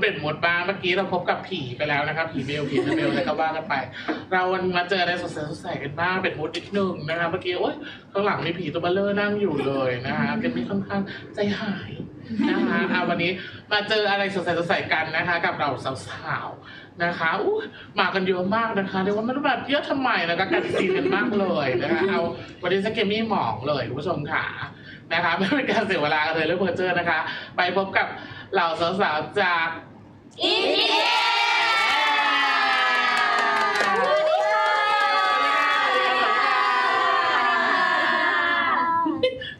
เป็ดเป็นมูดบ้างเมื่อกี้เราพบกับผีไปแล้วนะครับผีเบลผีเบลอะไรก็ว่ากันไป เรามาเจออะไรสดใสสดใสกันบ้างเป็นมูดนิดนึงนะคะเมื่อกี้โอ๊ยข้างหลังมีผีตัวเบลเลอร์นั่งอยู่เลยนะคะกันมีค่อนข้างใจหายนะคะเอะวันนี้มาเจออะไรสดใสสดใสกันนะคะ กับเราสาวๆนะคะอู้มากันเยอะมากนะคะเรียกว่าไม่รู้แบบเยอะทำไมนะคะกันซีนกันมากเลยนะคะเอาวันนี้สเกมมี่หมองเลยคุณผู้ชมค่ะ นะคะไม่เป็นการเสียเวลากันเลยเรื่องเพอร์เจอร์นะคะ ไปพบกับเหล่าสาวๆจาก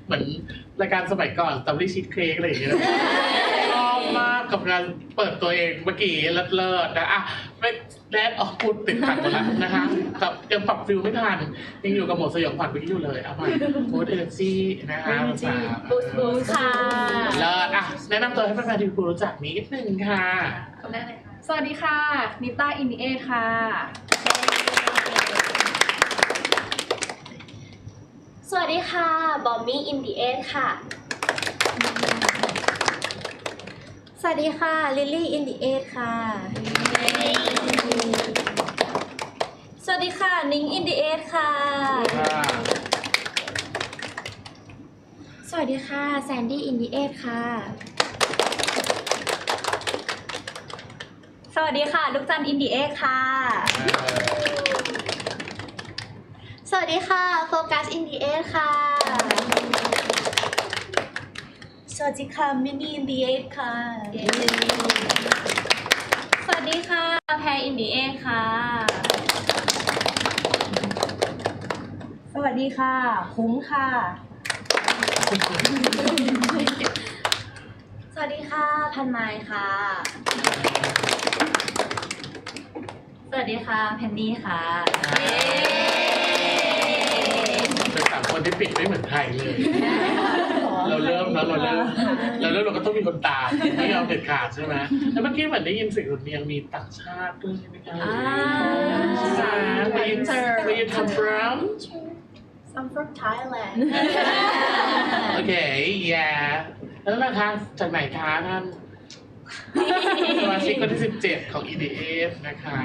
เหมือนรายการสมัยก่อนตับลี่ชีสเค้กอะไรอย่างเงี้ยชอบมากกับการเปิดตัวเองเมื่อกี้เลิศๆนะอะไม่ แดดออกพูดติดขัดหมดแล้วนะคะกับยังปรับฟิลไม่ทันยังอยู่กับหมดสยองขวัญเมื่อกี้อยู่เลยเอาใหม่มูดเอเนจีนะคะสาวๆบูสบูสค่ะเลิศอะแนะนำตัวให้แฟนๆทีวีรู้จักนิดนึงค่ะสวัสดีค่ะ นิต้าอินดิเอทค่ะ สวัสดีค่ะ บอมมี่อินดีเอค่ะ ส วัสดีค่ะ ลิลลี่อินดิเอทค่ะ สวัสดีค่ะ นิ้งอินดิเอทค่ะ สวัสดีค่ะ แซนดี้อินดิเอทค่ะ สวัสดีค่ะ ลูกจันอินดีเอทค่ะ สวัสดีค่ะ โฟกัสอินดิเอทค่ะ สวัสดีค่ะมินีอินดิเอทค่ะ สวัสดีค่ะ แพรอินดีเอค่ะ สวัสดีค่ะ คุ้มค่ะ สวัสดีค่ะ พันไม้ค่ะ สวัสดีค่ะแพนนี่ค่ะ เป็นสามคนที่ปิดไม่เหมือนใครเลย เราเริ่มแล้วเราเริ่มเราเริ่มเราก็ต้องมีคนตามไม่ยอมเด็ดขาดใช่ไหมแล้วเมื่อกี้เหมือนได้ยินเสียงสำเนียงมีต่างชาติด้วยใช่ไหมคะอ่าใช่ไหม Where you Where you come from I'm from Thailand โอเค yeah แล้วนะคะจากไหนคะท่านสมาชิกคนที่ 17 ของ EDF นะคะ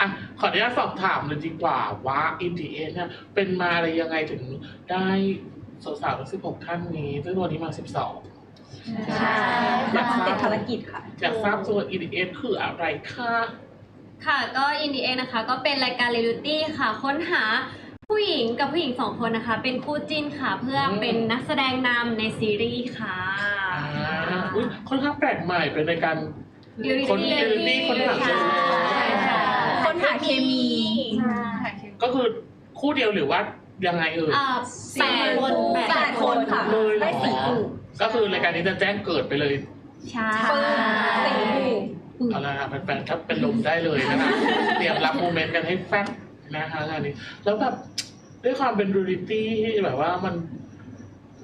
อะขออนุญาตสอบถามเลยดีกว่าว่า EDF เนี่ยเป็นมาอะไรยังไงถึงได้ สาวๆทั้ง16ท่านนี้ซึ่งวันนี้มา12ใช่อยากทราบภารกิจค่ะ อยากทราบตัว EDF คืออะไรคะค่ะก็อินดีเอนะคะก็เป็นรายการเรียลลิตี้ค่ะ ค้นหาผู้หญิงกับผู้หญิงสองคนนะคะ เป็นคู่จิ้นค่ะ เพื่อเป็นนักแสดงนำในซีรีส์ค่ะอ่าอุ๊ยค่อนข้างแปลกใหม่เป็นรายการคน Reality คนหาใช่ค่ะ ค้นหาเคมี ก็คือคู่เดียวหรือว่า ยังไงเอ่ยอ่าแปดคนแปดคนค่ะเลยเหรได้อสี่คู่ก็คือรายการนี้จะแจ้งเกิดไปเลยใช่สี่คู่เอาละครับแฟนๆถ้าเป็นลมได้เลยนะคะเตรียมรับโมเมนต์กันให้แฟบนะคะงานนี้ แล้วแบบด้วยความเป็นรีลิตี้ที่แบบว่ามัน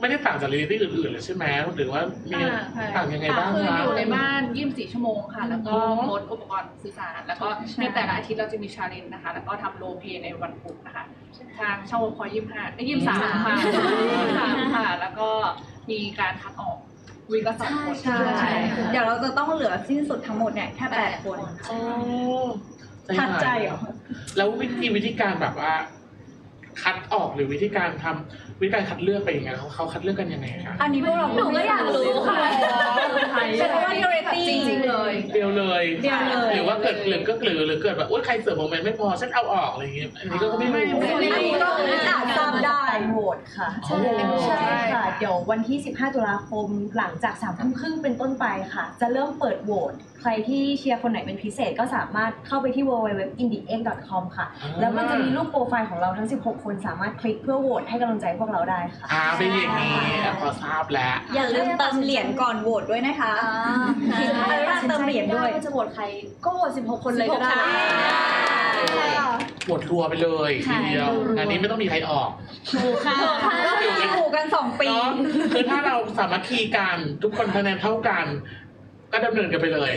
ไม่ได้ต่างจากรีลิตี้อื่นๆเลยใช่ไหมหรือว่ามีอ่าใช่ต่างยังไงบ้างคือคะ อยู่ในบ้าน 24 ชั่วโมงค่ะ แล้วก็อ๋อโพสต์อุปกรณ์สื่อสาร แล้วก็ในแต่ละอาทิตย์เราจะมีชาเลนจ์นะคะ แล้วก็ทำโรลเพลย์ในวันพุธนะคะ ทางช่องวงคอยยี่ห้าได้ยี่สามค่ะยี่สามค่ะ แล้วก็มีการคัดออกวีคละสองคนใช่ เดี๋ยวเราจะต้องเหลือสิ้นสุดทั้งหมดเนี่ยแค่แปดคน โอ้ทัดใจเหรอ แล้ววิธีวิธีการแบบว่า คัดออกหรือวิธีการทำ วิธีการคัดเลือกไปยังไงเขาเขาคัดเลือกกันยังไงคะอันนี้พวกเราหนูก็อยากรู้ค่ะเป็นว่าเรียลลิตี้จริงๆเลย เดียวเลยเดียวเลย หรือว่าเกิดหรือก็หรือหรือเกิดแบบโอ๊ยใครเสิร์ฟโมเมนต์ไม่พอฉันเอาออกอะไรอย่างเงี้ยอันนี้ก็ไม่รู้อันนี้ก็อาจทราบได้โหวตค่ะใช่ใช่ค่ะ เดี๋ยววันที่ 15 ตุลาคมหลังจาก3ทุ่มครึ่งเป็นต้นไปค่ะ จะเริ่มเปิดโหวต ใครที่เชียร์คนไหนเป็นพิเศษก็สามารถเข้าไปที่ www.indiex.com ค่ะแล้วมันจะมีรูปโปรไฟล์ของเราทั้ง 16 คนสามารถคลิกเพื่อโหวตให้กำลังใจพวกเราได้ค่ะ อ่าเป็นอย่างนี้อะพอทราบแล้ว อย่าลืมเติมเหรียญก่อนโหวตด้วยนะคะคิดว่าเติมเหรียญด้วย จะโหวตใครก็โหวต16 คนเลยก็ได้หมดทัวร์ไปเลยทีเดียวงานนี้ไม่ต้องมีใครออกถูกค่ะเราอยู่กัน2ปี เนาะคือถ้าเราสามัคคีกันทุกคนคะแนนเท่ากัน ก็ดำเนินกันไปเลย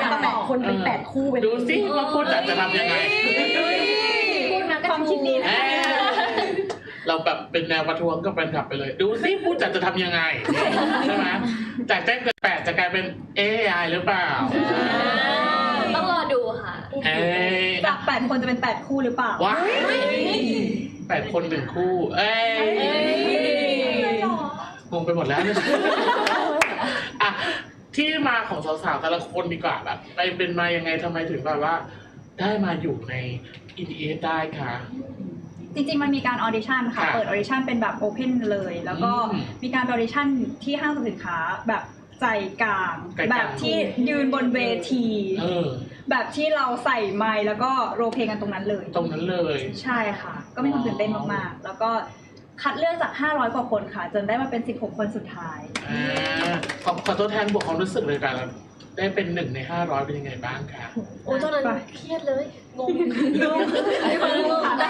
จะแบ่งคนเป็น8คู่ไปเลยดูสิว่าพูดจะจะทำยังไงพูดนะก็ความคิดดีนะเอ้ยเราแบบเป็นแนวประท้วงกับแฟนคลับไปเลย ดูสิผู้จัดจะทำยังไงใช่ไหมจากแจ้งเกิดแปดจะกลายเป็น AI หรือเปล่าต้องรอดูค่ะเอ้ยจากแปดคนจะเป็นแปดคู่หรือเปล่าว้ายแปดคนหนึ่งคู่ เอ้ยงงไปหมดแล้วเนี่ยอะ ที่มาของสาวๆแต่ละคนดีกว่าแบบไปเป็นมายังไงทำไมถึงแบบว่า ได้มาอยู่ในอินดีเอได้ค่ะ จริงๆ มันมีการออดิชั่นค่ะ ค่ะเปิดออดิชั่นเป็นแบบโอเพนเลย แล้วก็อืมมีการไปออดิชั่นที่ห้างสรรพสินค้าแบบใจกลาง ใจกลาง แบบที่ยืนบนเวที เออ แบบที่เราใส่ไมค์แล้วก็โรลเพลงกันตรงนั้นเลย ตรงนั้นเลย ใช่ค่ะ ก็มีความตื่นเต้นมากๆ แล้วก็ คัดเลือกจาก 500 กว่าคนค่ะ จนได้มาเป็น 16 คนสุดท้าย อ่าขอขอตัวแทนบอกความรู้สึกเลยกันได้เป็นหนึ่งในห้าร้อยเป็นยังไงบ้างคะโอ้ยตอนนั้นเครียดเลยงงแต่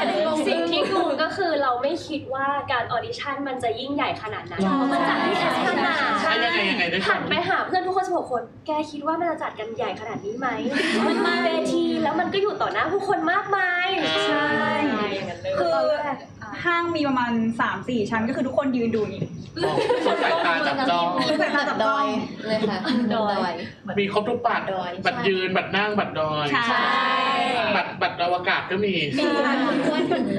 สิ่งที่งงก็คือเราไม่คิดว่าการออดิชั่นมันจะยิ่งใหญ่ขนาดนั้นใช่เพราะมันจัดที่เอสพนาใช่ยังไงยังไงด้วยกัหันนไปหาเพื่อนทุกคน16คน แกคิดว่ามันจะจัดกันใหญ่ขนาดนี้ไหม มันมาเวทีแล้วมันก็อยู่ต่อหน้าผู้คนมากมาย ใช่ คือ ห้างมีประมาณ 3-4 ชั้นก็คือทุกคนยืนดูอย่างนี้มองสายตาจับจ้องคือสายตาจับจ้องเลยค่ะดอย มีครบทุกบัตรดอย บัตรยืนบัตรนั่งบัตรดอย ใช่ บัตร บัตรอวกาศก็มี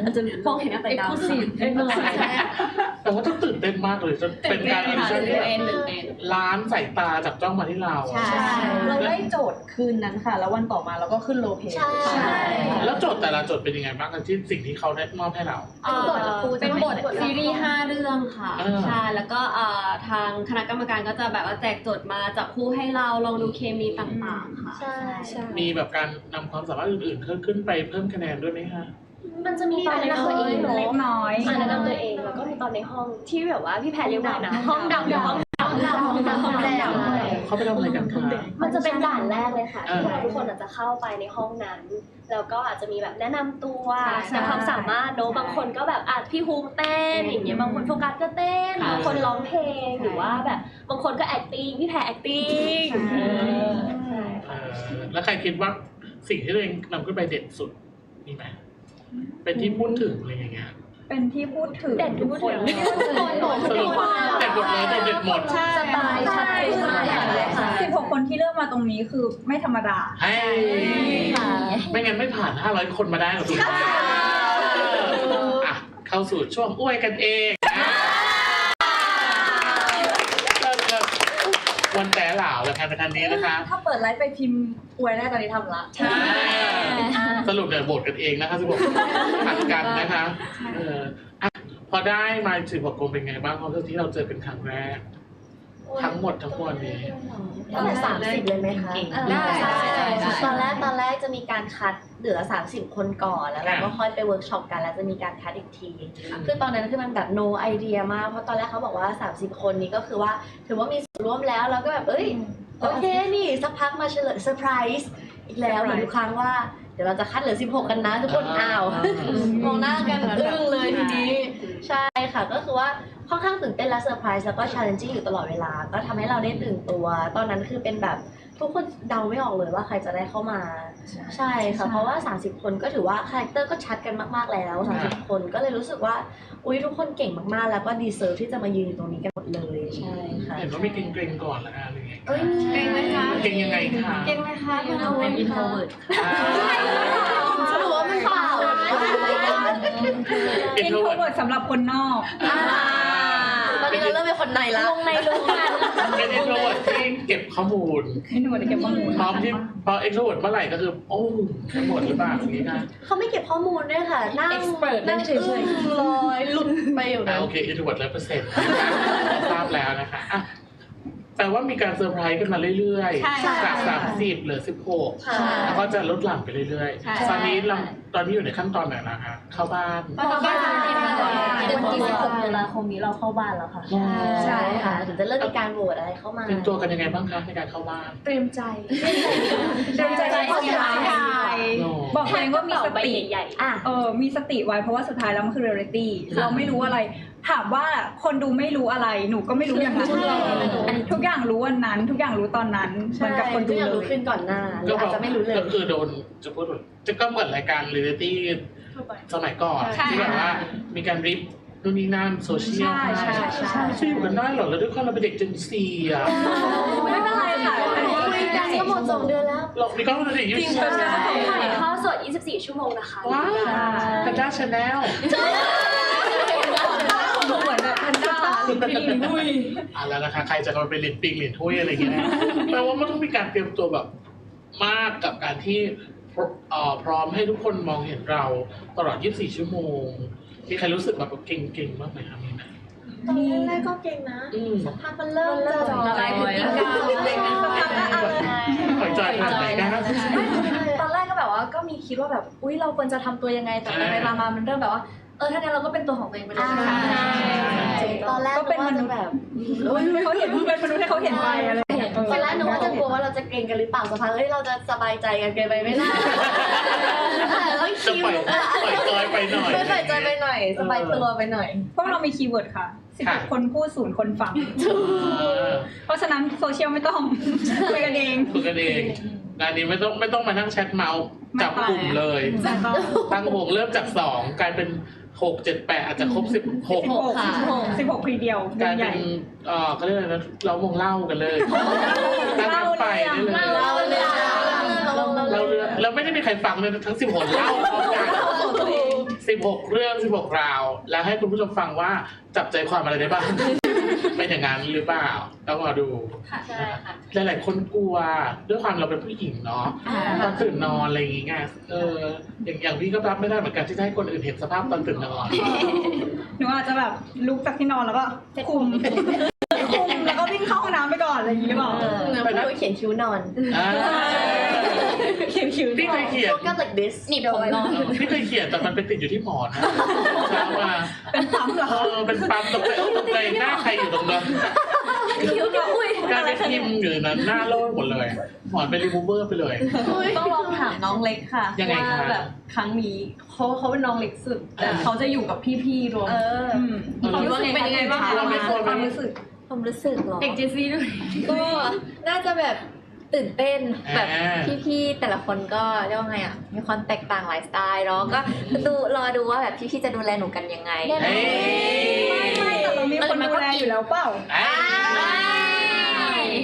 อาจจะมองเห็นอะไรดาวสิเอ็กซ์คลูซีฟแต่ว่าต้องตื่นเต้นมากเลยจะเป็นการออดิชั่นที่แบบเต้นเต้นล้านสายตาจับจ้องมาที่เราใช่เราได้โจทย์คืนนั้นค่ะ แล้ววันต่อมาเราก็ขึ้นโลเพใช่แล้วโจทย์แต่ละโจทย์เป็นยังไงบ้างกันที่สิ่งที่เขาได้มอบให้เราเอ่อเป็นบทซีรีส์ห้าเรื่องค่ะอ่าใช่แล้วก็เอ่อทางคณะกรรมการก็จะแบบว่าแจกโจทย์มาจับคู่ให้เราลองดูเคมีต่างๆค่ะใช่ใช่มีแบบการนำความสามารถอื่นๆเพิ่มขึ้นไปเพิ่มคะแนนด้วยไหมคะมันจะมีตอนแนะนำตัวเองเนอะเล็กน้อยอ่าแนะนำตัวเองแล้วก็มีตอนในห้องที่แบบว่าพี่แพรเรียกว่านะห้องดำห้องดำห้องดำห้องดำเขาไปทำอะไรกันคะมันจะเป็นด่านแรกเลยค่ะอ่าที่เราทุกคนอาจจะเข้าไปในห้องนั้นแล้วก็อาจจะมีแบบแนะนำตัวใช่แต่ความสามารถเนอะบางคนก็แบบอาจพี่ฮูมเต้นอย่างเงี้ยบางคนโฟกัสก็เต้นค่ะบางคนร้องเพลงหรือว่าแบบบางคนก็ acting พี่แพร acting ใช่เออแล้วใครคิดว่า สิ่งที่ตัวเองนำขึ้นไปเด่นสุดมีไหมเป็นที่พูดถึงอะไรอย่างเงี้ยเป็นที่พูดถึงเด่นทุกคนสรุปเด็ดหมดเลยเด็ดหมดใช่สไตล์ชัดเจนมากเลยค่ะ16คนที่เลือกมาตรงนี้คือไม่ธรรมดาให้ไม่งั้นไม่ผ่าน500คนมาได้หรอกทุกคนอะเข้าสู่ช่วงอ้วยกันเองนะเริ่มเริ่มวันแต่ เหล่าแล้วกันเป็นทันนี้นะคะ ถ้าเปิดไลฟ์ไปพิมพ์อวยได้ตอนนี้ทำละใช่ สรุปเดี๋ยวโหวตกันเองนะคะสิบหกผัดกันนะคะเอออะพอได้มาสิบหกคนเป็นไงบ้างความรู้สึกที่เราเจอเป็นครั้งแรก ทั้งหมดทั้งมวลนี้ตั้งแต่สามสิบเลยไหมคะได้ใช่ได้ได้ตอนแรกตอนแรกจะมีการคัดเหลือ 30 คนก่อนแล้วเราก็ค่อยไปเวิร์กช็อปกันแล้วจะมีการคัดอีกทีคือตอนนั้นคือมันแบบ no idea มากเพราะตอนแรกเขาบอกว่า 30 คนนี้ก็คือว่า ถือว่ามีส่วนร่วมแล้วเราก็แบบเอ้ยโอเคนี่สักพักมาเฉลยเซอร์ไพรส์อีกแล้วเหมือนทุกครั้งว่าเดี๋ยวเราจะคัดเหลือ 16 กันนะทุกคนอ้าวมองหน้ากันอึ้งเลยทีนี้ ใช่ค่ะก็คือว่า ค่อนข้างตื่นเต้นและเซอร์ไพรส์แล้วก็ challenging อยู่ตลอดเวลา ก็ทำให้เราได้ตื่นตัว ตอนนั้นคือเป็นแบบทุกคนเดาไม่ออกเลยว่าใครจะได้เข้ามา ใช่ค่ะเพราะว่า 30 คนก็ถือว่าคาแรคเตอร์ก็ชัดกันมากๆแล้ว 30 คนก็เลยรู้สึกว่าอุ้ยทุกคนเก่งมากๆ แล้วก็ดีเซิร์ฟที่จะมายืนอยู่ตรงนี้กันหมดเลยใช่ค่ะเห็นว่ามีเกรงๆก่อนแล้วอะไรอย่างเงี้ยเอ้ยเก่งไหมคะเกรงยังไงคะเก่งไหมคะคุณเอาเป็นอินโทรเวิร์ดอ่าหรือว่ามันเปล่าอินอินโทรโทรเวิเวิร์ร์ดสำหรับคนนอกต อนนี้เราเริ่มเป็นคนในละวงในรู้กันเป็นอินโทรเวิร์ดที่เก็บข้อมูลอินโทรเวิร์ดเก็บข้อมูลพร้อมที่พอเอ็กโทรเวิร์ดเมื่อไหร่ก็คือโอ้ทั้งหมดหรือเปล่าอย่างนี้นะเขาไม่เก็บข้อมูลด้วยค่ะนั่ง Expert นั่งเฉยๆลอยหลุดไปอยู่อ่านะโอเคอินโทรเวิร์ดร้อยเปอร์เซ็นต์ทราบแล้วนะคะอะ แปลว่ามีการเซอร์ไพรส์กันมาเรื่อยใช่ๆจากสามสิบเหลือสิบหกค่ะ แล้วก็จะลดหลั่นไปเรื่อยใช่ ๆ ตอนนี้เราตอนนี้อยู่ในขั้นตอนไหนแล้วคะเข้าบ้านเข้าบ้านวันที่16ตุลาคมนี้เราเข้าบ้านแล้วค่ะ ใช่ค่ะถึงจะเริ่มมีการโหวตอะไรเข้ามา เป็นตัวกันยังไงบ้างคะในการเข้าบ้านเตรียมใจเดินใจให้ความท้าทายโน่บอกตัวเองว่ามีสใบติใหญ่อะ เออมีสติไว้เพราะว่าสุดท้ายแล้วมันคือเรียลิตี้ เราไม่รู้อะไร ถามว่าคนดูไม่รู้อะไร หนูก็ไม่รู้อย่างนั้นทุกอย่างรู้วันนั้น ทุกอย่างรู้ตอนนั้นเหมือนกับคนดูทุกอย่างเลรู้ยขึ้นก่อนหน้าหรืออาจจะไม่รู้เลยก็คือโดนจะพูดว่าจะก็เหมือนรายการเรียลิตี้สมัยก่อนใช่ที่แบบว่ามีการริบนู่นนี่นั่นโซเชียลใช่ใช่ใช่จะอยู่กันได้เหรอแล้วด้วยความเราเป็นเด็กเจนซีอะไม่เป็นไรค่ะคุยกันก็หมดสองเดือนแล้วเรามีกล้องวงจรปิดอยู่จริงใช่ใช่ถ่ายทอดสด 24 ชั่วโมงนะคะว้าวแพนด้าชาแนล เหมือนแบบพันด้า ลิงดุยอะแล้วนะคะใครจะมาเป็นเหรียญปิงเหรียญถ้วยอะไรอย่างเงี้ยนะแปลว่ามันต้องมีการเตรียมตัวแบบมากกับการที่เอ่อพร้อมให้ทุกคนมองเห็นเราตลอด 24 ชั่วโมง มีใครรู้สึกแบบเก่งๆบ้างไหมครับมีไหมตอนแรกก็เก่งนะอืมพักมันเริ่มจะละลายพฤติกรรมอะไรเงี้ยหอยใจขนาดไหนกันตอนแรกก็แบบว่าก็มีคิดว่าแบบ อุ้ยเราควรจะทำตัวยังไง แต่ไปไปมามามันเริ่มแบบว่า เออถ้างั้นเราก็เป็นตัวของตัวเองไปเลยตอนแรกก็เป็นมนุษย์แบบเขาเห็นเป็นมนุษย์ให้เขาเห็นไปอะไรอย่างเงี้ยตอนแรกหนูว่าจะกลัวว่าเราจะเกรงกันหรือเปล่าสักพักเฮ้ยเราจะสบายใจกันเกินไปไม่ได้แล้วจะคิวปล่อยปล่อยจอยไปหน่อย ไม่ใส่ใจไปหน่อย สบายตัวไปหน่อย พวกเรามีคีย์เวิร์ดค่ะ11คนพูดศูนย์คนฟัง เพราะฉะนั้นโซเชียลไม่ต้อง คุยกันเองฝึกกันเองงานนี้ไม่ต้องไม่ต้องมานั่งแชทเมาส์จับกลุ่มเลยตั้งวงเริ่มจากสองกลายเป็น หกเจ็ดแปดอาจจะครบสิบหกค่ะสิบหกปีเดียวกลายใหเป็ญ่ นเอ่อเขาเรียกอะไรนะเราวงเล่ากันเลยตั้งกันไปได้เลยเราเรื่องเราเราเรื่องแล้วไม่ได้มีใครฟังเลยทั้งสิบหกเล่าพร้อมกันสิบหกเรื่องสิบหกราว แล้วให้คุณผู้ชมฟังว่าจับใจความอะไรได้บ้าง เป็นอย่างนั้นหรือเปล่าต้องมาดูใช่ค่ะหลายๆคนกลัวด้วยความเราเป็นผู้หญิงเนาะตอนตื่นนอนอะไรอย่างเงี้ยเอออย่างอย่างพี่ก็รับไม่ได้เหมือนกันที่จะให้คนอื่นเห็นสภาพตอนตื่นนอนหนูอาจจะแบบลุกจากที่นอนแล้วก็คุมคุมแล้วก็วิ่งเข้าห้องน้ำไปก่อนอะไรอย่างงี้หรือเปล่าไปดูเขียนคิ้วนอนอ่า เขียนคิ้วพี่เคยเขียน ก็ like this หนีบผมนอนพี่เคยเขียนแต่มันไปติดอยู่ที่หมอนนะเช้ามาเป็นปั๊มเหรอเออเป็นปั๊มตกใจเอ้าตกใจหน้าใครอยู่ตรงนั้นคิ้วก็อุ้ยกลายเป็นพิมพ์อยู่ในนั้นหน้าโล่งหมดเลยหมอนเป็นรีมูเวอร์ไปเลย ต้องลองถามน้องเล็กค่ะยังไงคะว่าแบบครั้งนี้เขาเขาเป็นน้องเล็กสุดแต่เขาจะอยู่กับพี่ๆรวมเอออืมความรู้สึกเป็นยังไงบ้างคะเราไม่ควรความรู้สึกความรู้สึกเหรอเด็กเจนซี่ด้วยก็น่าจะแบบ ตื่นเต้นแบบอ่าพี่ๆแต่ละคนก็เรียกว่าไงอะมีความแตกต่างไลฟ์สไตล์เนาะก็ดูรอดูว่าแบบพี่ๆจะดูแลหนูกันยังไงเฮ้ยไม่แต่เรามีคนดูแลอยู่แล้วเปล่าอ่า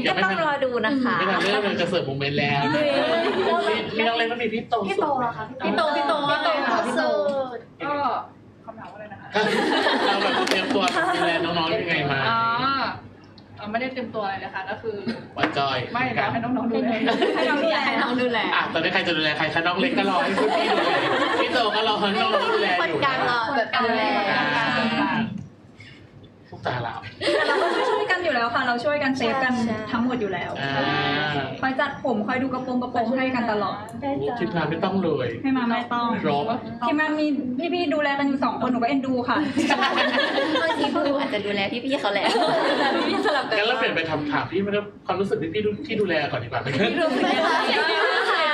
ก็ต้องรอดูนะคะไม่ทันเริ่มเลยจะเสิร์ฟโมเมนต์แล้วนะมีมีน้องเล็กแล้วมีพี่โตพี่โตเหรอคะพี่โตพี่โตว่าไงคะพี่โตก็คำถามว่าอะไรนะคะเราแบบเตรียมตัวดูแลน้องๆยังไงมาอ๋อ เอ่อไม่ได้เต็มตัวอะไรเลยค่ะก็คือวันจอยไม่รกัอนให้น้องๆดูแลให้น้องดูแลให้น้องดูแลอะตอนนี้ใครจะดูแลใครคะน้องเล็กก็รอให้พี่ดูแลพี่โตก็รอให้น้องๆดูแลคนอยู่กลางรอแบบดูแล ทุกตาเราแต่เราก็ช่วยๆกันอยู่แล้วค่ะ เราช่วยกันเซฟกันทั้งหมดอยู่แล้ว อ่าคอยจัดผมคอยดูกระโปรงกระโปรงให้กันตลอดทีมงานไม่ต้องเลยให้มาไม่ต้องครบทีมงานมีพี่ๆดูแลกันอยู่สองคนหนูก็เอ็นดูค่ะ บางทีพวกหนูอาจจะดูแลพี่ๆเขาแหละพี่ๆสลับกันงั้นเราเปลี่ยนไปทำถามพี่ไม่ได้ความรู้สึกที่พี่ที่ดูแลก่อนดีกว่าไหม รู้สึกยังไง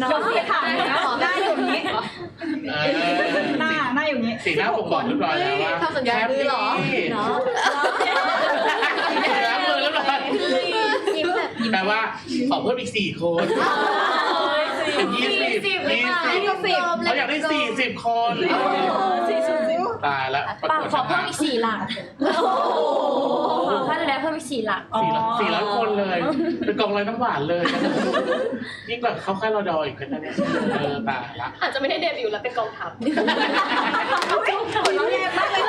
น้องยกไปถามแล้วหน้าอยู่อย่างนี้เอหน้าอหน้าอยู่อย่างนี้สีหน้าผมบอกเรียบร้อยแล้วว่าทำสัญญาณมือเหรอเนาะรับมือแล้วเหรอยิ้มแบบแปลว่าขอเพิ่มอีกสี่คนเป็นยี่สิบยี่สิบเขาอยากได้สี่สิบคน ตายแล้วเปล่าขอเพิ่มอีกสี่หลักขอค่าดูแลเพิ่มอีกสี่หลักสี่ร้อยสี่ร้อยคนเลย เป็นกองร้อยน้ำหวานเลยยิ่งกว่าเขาค่ายรอดออีกนะเนี่ยเออตายละอาจจะไม่ได้เดบิวต์แล้วเป็นกองทัพหัวเราะแรงมากเลย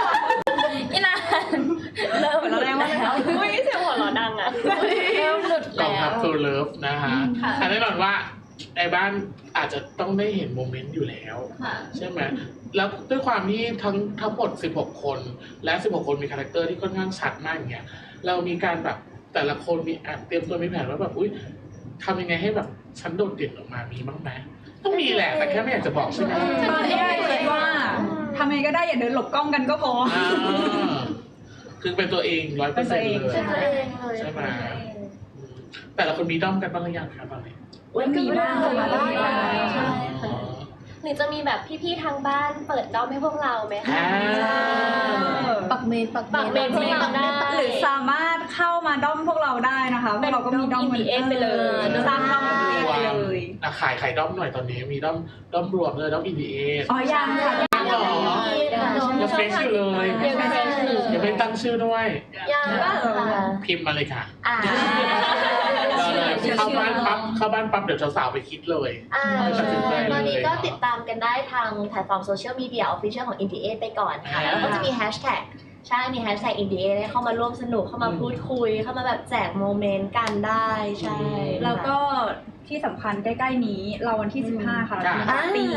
ในบ้านอาจจะต้องได้เห็นโมเมนต์อยู่แล้วใช่ไหมแล้วด้วยความที่ทั้งทั้งหมด 16 คน และ 16 คนมีคาแรคเตอร์ที่ค่อนข้างชัดมากอย่างเงี้ยเรามีการแบบแต่ละคนมีแอบเตรียมตัวมีแผนว่าแบบอุ้ยทำยังไงให้แบบฉันโดดเด่นออกมามีบ้างไหมต้องมีแหละแต่แค่ไม่อยากจะบอกใช่ไหมตอนแรกคิดว่าทำไงก็ได้อย่าเดินหลบกล้องกันก็พอ อ่าคือเป็นตัวเองร้อยเปอร์เซ็นต์เลยเป็นตัวเองเลยใช่ไหม แต่ละคนมีด้อมกันบ้างหรือยังครับตอนนี้มีบ้างมีบ้างใช่อ๋อหรือจะมีแบบพี่ๆทางบ้านเปิดด้อมให้พวกเราไหมอ่าคะปักเมนปักปักเมนพวกเราได้หรือสามารถเข้ามาด้อมพวกเราได้นะคะพวกเราก็มีด้อมเป็นด้อม EDX ไปเลยสร้างด้อม EDX ไปเลยอะขายขายด้อมหน่อยตอนนี้มีด้อมด้อมรวมเลยด้อม EDA อ๋อยังค่ะยังเหรอยังเฟซอยู่เลยยังเฟซอยู่ยังไม่ตั้งชื่อด้วยยังค่ะพิมพ์มาเลยค่ะ อ่าเราเลยเข้าบ้านปั๊บเข้าบ้านปั๊บเดี๋ยวสาวๆไปคิดเลย อ่าตัดสินใจเลยตอนนี้ก็ติดตามกันได้ทางแพลตฟอร์มโซเชียลมีเดียออฟฟิเชียลของ i n d i a ไปก่อนค่ะอ่าแล้วก็จะมีแฮชแท็ก ใช่มีแฮชแท็ก i n d i a เข้ามาร่วมสนุกเข้ามาพูดคุย เข้ามาแบบแจกโมเมนต์กันได้ใช่แล้วก็ที่สำคัญใกล้ๆนี้เราวันที่ 15 ค่ะเราจะมีอ่าปาร์ตี้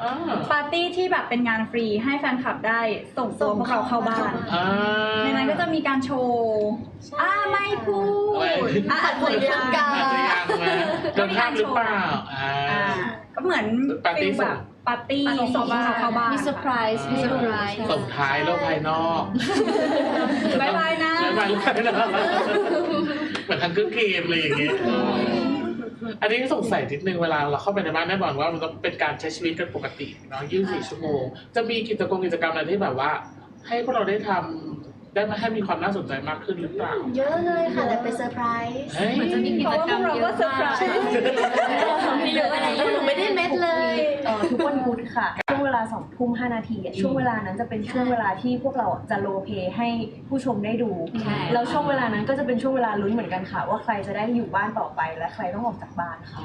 อ่าปาร์ตี้ที่แบบเป็นงานฟรีให้แฟนคลับได้ส่งตัวพวกเราเข้าบ้านอ่าในนั้นก็จะมีการโชว์อ่าไม่พูดไม่อ่าอัดผลงานอาจจะยังนะโดนห้ามหรือเปล่าอ่าอ่าก็เหมือนปาร์ตี้ฟิลแบบ ปาร์ตี้ส่งพวกเราเข้าบ้านมีเซอร์ไพรส์มีเซอร์ไพรส์ส่งท้ายโลกภายนอกบายบายนะบ๊ายบายโลกภายนอกเหมือนทางเครื่องเกมอะไรอย่างเงี้ยอันนี้สงสัยนิดนึงเวลาเราเข้าไปในบ้านแน่นอนว่ามันต้องเป็นการใช้ชีวิตกันปกติเนาะ24 ชั่วโมง จะมีกิจกรรมกิจกรรมอะไรที่แบบว่า ให้พวกเราได้ทำ ได้มาให้มีความน่าสนใจมากขึ้นหรือเปล่า เยอะเลยค่ะแต่เป็นเซอร์ไพรส์เฮ้ยมันจะมีกิเพจราะว่ากรรพมวกเราเยก็อะเซอร์มาไพรกส์ไม่เยอะอะไรหนูไม่ได้เม็ดเลยเอ่อทุกวันพุธค่ะ ช่วงเวลาสองทุ่มห้านาทีอะช่วงเวลานั้นจะเป็นช่วงเวลาที่พวกเราจะโรลเพลย์ให้ผู้ชมได้ดูใช่แล้วช่วงเวลานั้นก็จะเป็นช่วงเวลาลุ้นเหมือนกันค่ะ ว่าใครจะได้อยู่บ้านต่อไปและใครต้องออกจากบ้านค่ะ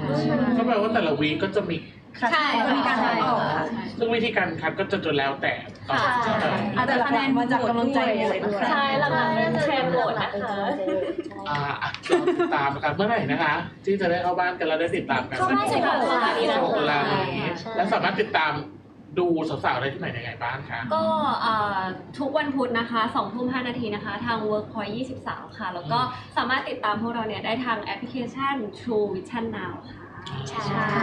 ก็แปลว่าแต่ละวีคก็จะมี ค่ะใช่จะมีการคัดออกค่ะซึ่งวิธีการคัดก็จะจนแล้วแต่ตอนค่ะเอออาจจะคะแนนมาจากกำลังใจโหวตด้วย ใช่หลังๆเป็นเทรนด์โหวตนะคะอ่าอะเราติดตามกันเมื่อไหร่นะคะ ที่จะได้เข้าบ้านกันแล้วได้ติดตามกันเข้าบ้านสิบหกตุลานี้สินะบหกตุลาคะนี้แล้วสามารถติดตามดูสาวๆได้ที่ไหนยังไงบ้างคะ ก็เอ่อทุกวันพุธนะคะ2ทุ่ม5นาทีนะคะ ทาง Workpoint 23 ค่ะ แล้วก็สามารถติดตามพวกเราเนี่ยได้ทางแอปพลิเคชัน True Vision Now ค่ะ ใช่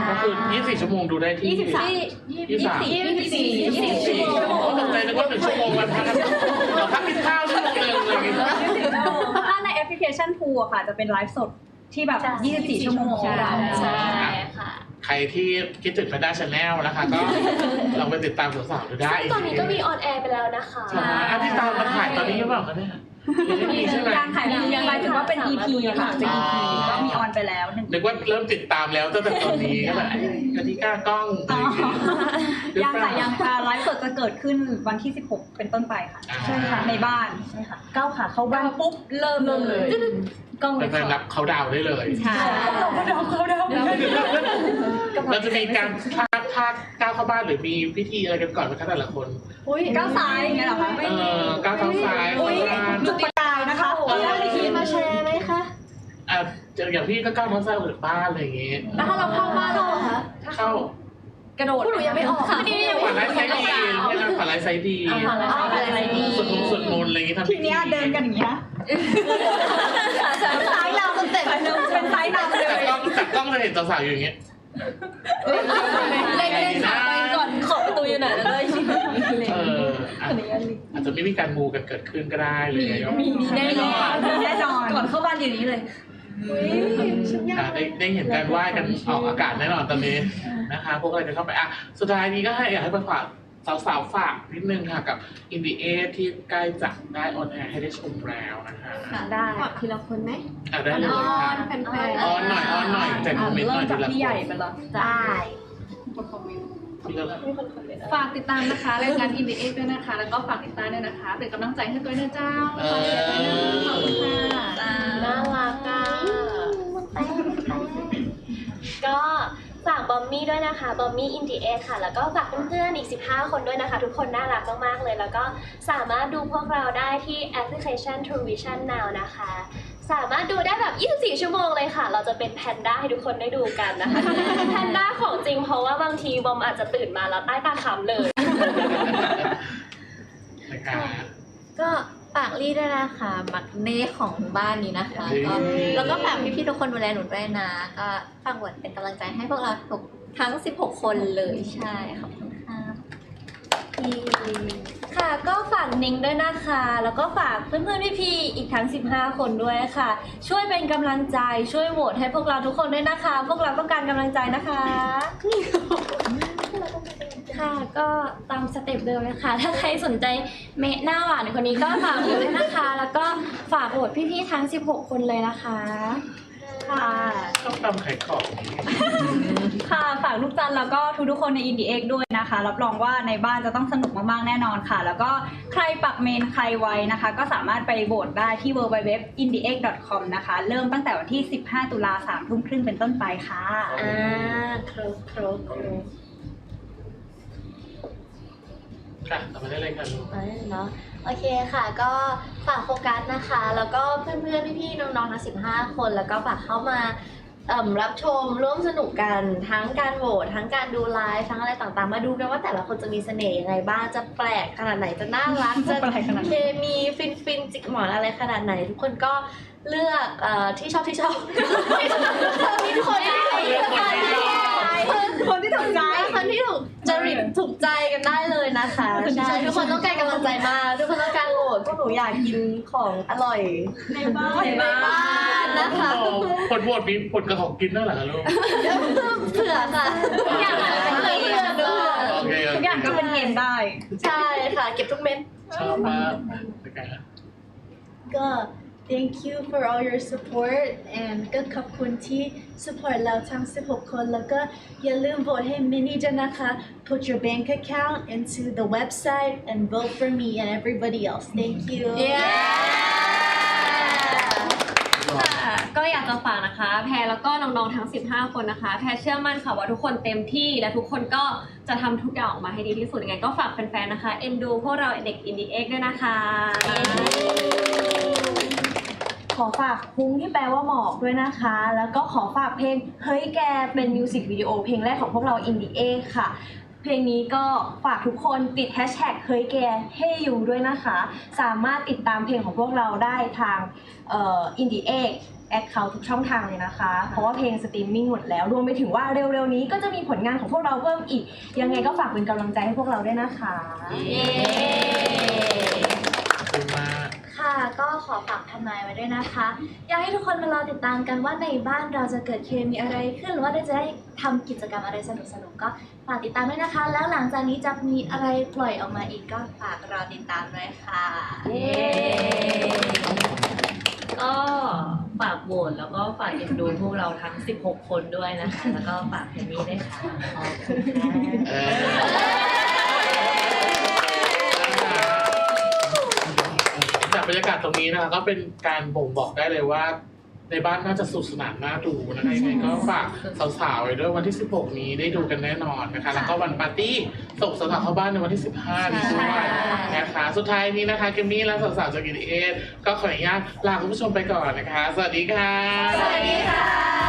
ก็คือ24 ชั่วโมงดูได้ที่ 23 23 24ชั่วโมงตกใจนึกว่าหนึ่งชั่วโมงวันพักเราพักกินข้าวชั่วโมงหนึ่งอะไรอย่างเงี้ย ถ้าในแอปพลิเคชันพูอะค่ะ จะเป็นไลฟ์สดที่แบบ 24 ชั่วโมงของเรา ใช่ค่ะ ใครที่คิดถึงพด้าชาแนลนะคะ ก็ลองไปติดตามสาวๆดูได้ซึ่งตอนนี้ก็มีออนแอร์ไปแล้วนะคะ ใช่อันที่ตามมาถ่ายตอนนี้หรือเปล่าคะเนี่ย ยังไม่มีใช่ไหมยังถ่ายยังหมายถึงว่าเป็น EP อะค่ะเป็น EP ก็มีออนไปแล้วหนึ่งนึกว่าเริ่มติดตามแล้วตั้งแต่ตอนนี้ก็แบบเอ้ยกติกากล้องอะไรอย่างเงี้ยหรือยังเปล่าค่ะยังค่ะไลฟ์สดจะเกิดขึ้นวันที่ 16 เป็นต้นไปค่ะอ่าใช่ค่ะในบ้านใช่ค่ะก้าวขาเข้าบ้านปุ๊บเริ่มเลยกล้องเลยแฟนๆรับเขาดาวน์ได้เลยใช่เขาดาวเขาดาวเราจะมีการพากพากก้าวเข้าบ้านหรือมีพิธีอะไรกันก่อนไหมคะแต่ละคนก้าวซ้ายอย่างเงี้ยเหรอคะเออก้าวเท้าซ้าย อย่างพี่ก็ก้าวเท้าซ้ายออกจากบ้านอะไรอย่างเงี้ยแล้วถ้าเราเข้าบ้านเราอะคะเข้ากระโดดพวกหนูยังไม่ออกไม่ได้ยังฝันไร้ไซด์ดีใช่ไหมฝันไร้ไซด์ดีอะไรดีสวดมนต์สวดมนต์อะไรอย่างงี้ทำทีเนี้ยเดินกันอย่างเงี้ยซ้ายเราตั้งแต่เป็นไซส์นำเลยจากกล้องจากกล้องจะเห็นสาวๆอยู่อย่างเงี้ย เล่นเล่นขาไปก่อนขอบประตูอยู่ไหนแล้วก็เอออะอาจจะไม่มีการมูกันเกิดขึ้นก็ได้เลยมีมีแน่นอน แน่นอนก่อนเข้าบ้านอย่างนี้เลย อะได้ได้เห็นการไหว้กันออกอากาศแน่นอนตอนนี้นะคะ พวกเราจะเข้าไปอะสุดท้ายนี้ก็ให้อยากให้ไปฝากสาวๆฝากนิดนึงค่ะกับอินดีเอที่ใกล้จะได้ออนแอร์ให้ได้ชมแล้วนะคะได้ฝากทีละคนไหมอะได้เลยออค่ะนแฟนออนหน่อยออนหน่อยแจกโมเมนต์หเริ่น่มอยจากทีละพี่ใหญ่ไปคนเลยได้ทีละคนฝากติดตามนะคะรายการ i n d i e ด้วยนะคะ แล้วก็ฝากติดตามด้วยนะคะเป็นกำลังใจให้ตัวเนื้อเจ้าเอขอบคุณค่ะอขอบคุณค่ะน่ารักอะ ฝากบอมมี่ด้วยนะคะบอมมี่อินดีเอค่ะ แล้วก็ฝากเพื่อนๆอีก 15 คนด้วยนะคะ ทุกคนน่ารักมากๆเลย แล้วก็สามารถดูพวกเราได้ที่แอปพลิเคชัน True Vision Now นะคะ สามารถดูได้แบบ 24 ชั่วโมงเลยค่ะ เราจะเป็นแพนด้าให้ทุกคนได้ดูกันนะคะ แพนด้าของจริงเพราะว่าบางทีบอมอาจจะตื่นมาแล้วใต้ตาค้ำเลย นะคะ ก็ ฝากลี่ด้วยนะคะมักเน่ของบ้านนี้นะคะก็เย้แล้วก็ฝากพี่ๆทุกคนดูแลหนูด้วยนะ ก็ฝากหวนเป็นกำลังใจให้พวกเราทุกทั้ง 16 คนเลยใช่ขอบคุณค่ะค่ะก็ฝากนิงด้วยนะคะ แล้วก็ฝากเพื่อนๆพี่ๆอีกทั้ง 15 คนด้วยค่ะ ช่วยเป็นกำลังใจช่วยโหวตให้พวกเราทุกคนด้วยนะคะ พวกเราต้องการกำลังใจนะคะ ค่ะก็ตามสเต็ปเดิมเลยค่ะถ้าใครสนใจเมะหน้าหวานคนนี้ก็ฝากโหวตด้วยนะคะ แล้วก็ฝากโหวตพี่ๆทั้ง 16 คนเลยนะคะ ค่ะ ต้องตามขายของค่ะฝากลูกจันทร์แล้วก็ทุกๆคนใน Indie X ด้วยนะคะ รับรองว่าในบ้านจะต้องสนุกมากๆแน่นอนค่ะ แล้วก็ใครปักเมนใครไว้นะคะ ก็สามารถไปโหวตได้ที่ www.indiex.com นะคะ เริ่มตั้งแต่วันที่ 15 ตุลา3ทุ่มครึ่งเป็นต้นไปค่ะ อ่า ครบครบครบ ค่ะต่อมาได้เลยค่ะลูกเอ้ยเนาะโอเคค่ะ ก็ฝากโฟกัสนะคะ แล้วก็เพื่อนๆพี่ๆน้องๆทั้ง15 คน แล้วก็ฝากเข้ามาเอิ่มรับชมร่วมสนุกกันทั้งการโหวตทั้งการดูไลฟ์ทั้งอะไรต่างๆ มาดูกันว่าแต่ละคนจะมีเสน่ห์ยังไงบ้าง จะแปลกขนาดไหนจะน่ารักจะ แปลกขนาดไหน เคมีฟินฟินๆจิกหมอนอะไรขนาดไหน ทุกคนก็เลือกเอ่อที่ชอบที่ชอบ มีทุกคนได้เลือกคนที่ชอบ คนที่ถูกใจ คนที่ถูกจริตถูกใจกันได้เลยนะคะใช่ทุกคนต้องการกำลังใจมากทุกคนต้องการโหวตพวกหนูอยากกินของอร่อยในบ้านในบ้านนะคะผลโหวตมีผลกระของกินด้วยเหรอคะลูกเผื่อค่ะทุกอย่างเป็นเกมด้วยโอเคโอทุกเคอย่างก็เป็นเกมได้ ใช่ค่ะ เก็บทุกเม็ดชอบมากเป็นไงฮะก็ thank you for all your support and ก็ขอบคุณที่ support เราทั้ง 16 คน แล้วก็อย่าลืมโหวตให้มินี่ด้วยนะคะ put your bank account into the website and vote for me and everybody else thank you ค่ะก็อยากจะฝากนะคะ แพรแล้วก็น้องๆทั้ง 15 คนนะคะ แพรเชื่อมั่นค่ะว่าทุกคนเต็มที่และทุกคนก็จะทำทุกอย่างออกมาให้ดีที่สุดยังไงก็ฝากแฟนๆนะคะ เอ็นดูพวกเราเด็กอินดีเอ็กด้วยนะคะ ขอฝากคุ้งที่แปลว่าหมอกด้วยนะคะ แล้วก็ขอฝากเพลงเฮ้ยแกเป็นมิวสิกวิดีโอเพลงแรกของพวกเรา Indie A ค่ะ เพลงนี้ก็ฝากทุกคนติดแฮชแท็กเฮ้ยแกเฮยูด้วยนะคะ สามารถติดตามเพลงของพวกเราได้ทางอ่อ Indie A แอคเคาท์ทุกช่องทางเลยนะคะ เพราะว่าเพลงสตรีมมิ่งหมดแล้ว รวมไปถึงว่าเร็วๆนี้ก็จะมีผลงานของพวกเราเพิ่มอีก ยังไงก็ฝากเป็นกำลังใจให้พวกเราด้วยนะคะขอบคุณมาก ค่ะ ก็ขอฝากทำนายไว้ด้วยนะคะ อยากให้ทุกคนมารอติดตามกันว่าในบ้านเราจะเกิดเคมีอะไรขึ้น หรือว่าได้จะได้ทำกิจกรรมอะไรสนุกๆก็ฝากติดตามด้วยนะคะ แล้วหลังจากนี้จะมีอะไรปล่อยออกมาอีกก็ฝากรอติดตามด้วยค่ะก็ฝากโหวตแล้วก็ฝากเอ็นดูพวกเราทั้ง 16 คนด้วยนะคะ แล้วก็ฝากเพนนี่ด้วยค่ะขอบคุณค่ะ เออ บรรยากาศตรงนี้นะคะก็เป็นการบ่งบอกได้เลยว่า ในบ้านน่าจะสนุกสนานน่าดูนะคะยังไงก็ฝากสาวๆไว้ด้วยวันที่ 16 นี้ได้ดูกันแน่นอนนะคะ แล้วก็วันปาร์ตี้ส่งสาวๆเข้าบ้านในวันที่ 15 นี้ด้วยนะคะสุดท้ายนี้นะคะเกมมี่และสาวๆจากกินเอสก็ขออนุญาตลาคุณผู้ชมไปก่อนนะคะ สวัสดีค่ะ สวัสดีค่ะ